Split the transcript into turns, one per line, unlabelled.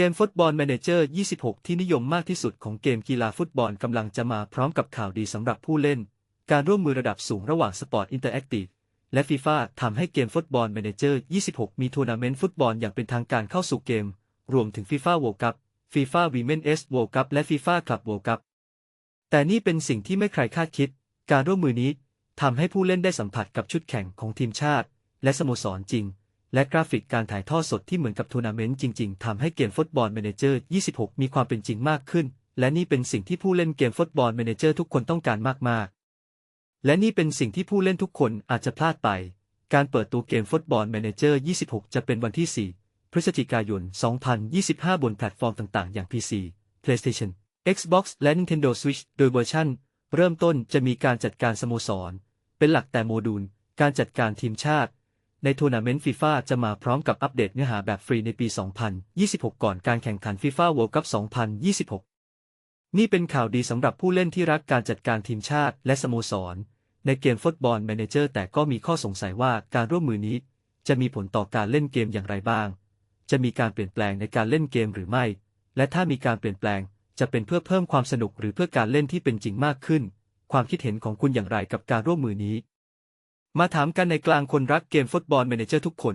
เกมฟุตบอล Manager 26 ที่นิยมมากที่สุดของเกมกีฬาฟุตบอลกำลังจะมาพร้อมกับข่าวดีสำหรับผู้เล่น การร่วมมือระดับสูงระหว่าง Sport Interactive และ FIFA ทำให้เกมฟุตบอล Manager 26 มีทัวร์นาเมนต์ฟุตบอลอย่างเป็นทางการเข้าสู่เกม รวมถึง FIFA World Cup FIFA Women's World Cup และ FIFA Club World Cup แต่นี่เป็นสิ่งที่ไม่ใครคาดคิด การร่วมมือนี้ทำให้ผู้เล่นได้สัมผัสกับชุดแข่งของทีมชาติ และสโมสรจริง และกราฟิกการถ่ายทอดสดที่เหมือนกับทัวร์นาเมนต์จริง ๆ ทำให้เกมฟุตบอล Manager 26 มีความเป็นจริงมากขึ้น และนี่เป็นสิ่งที่ผู้เล่นเกมฟุตบอล Manager ทุกคนต้องการมาก ๆ และนี่เป็นสิ่งที่ผู้เล่นทุกคนอาจจะพลาดไป การเปิดตัวเกมฟุตบอล Manager 26 จะเป็นวันที่ 4 พฤศจิกายน 2025 บนแพลตฟอร์มต่าง ๆ อย่าง PC PlayStation Xbox และ Nintendo Switch โดยเวอร์ชันเริ่มต้นจะมีการจัดการสโมสร เป็นหลักแต่โมดูล การจัดการทีมชาติ ในทัวร์นาเมนต์ฟีฟ่าจะมาพร้อมกับอัปเดตเนื้อหาแบบฟรีในปี 2026 ก่อนการแข่งขันฟีฟ่า World Cup 2026 นี่เป็นข่าวดีสำหรับผู้เล่นที่รักการจัดการทีมชาติและสโมสร ในเกมฟุตบอล Manager แต่ก็มีข้อสงสัยว่าการร่วมมือนี้ จะมีผลต่อการเล่นเกมอย่างไรบ้าง จะมีการเปลี่ยนแปลงในการเล่นเกมหรือไม่ และถ้ามีการเปลี่ยนแปลง จะเป็นเพื่อเพิ่มความสนุกหรือเพื่อการเล่นที่เป็นจริงมากขึ้น ความคิดเห็นของคุณอย่างไรกับการร่วมมือนี้ มาถามกันในกลางคนรักเกมฟุตบอล Manager ทุกคน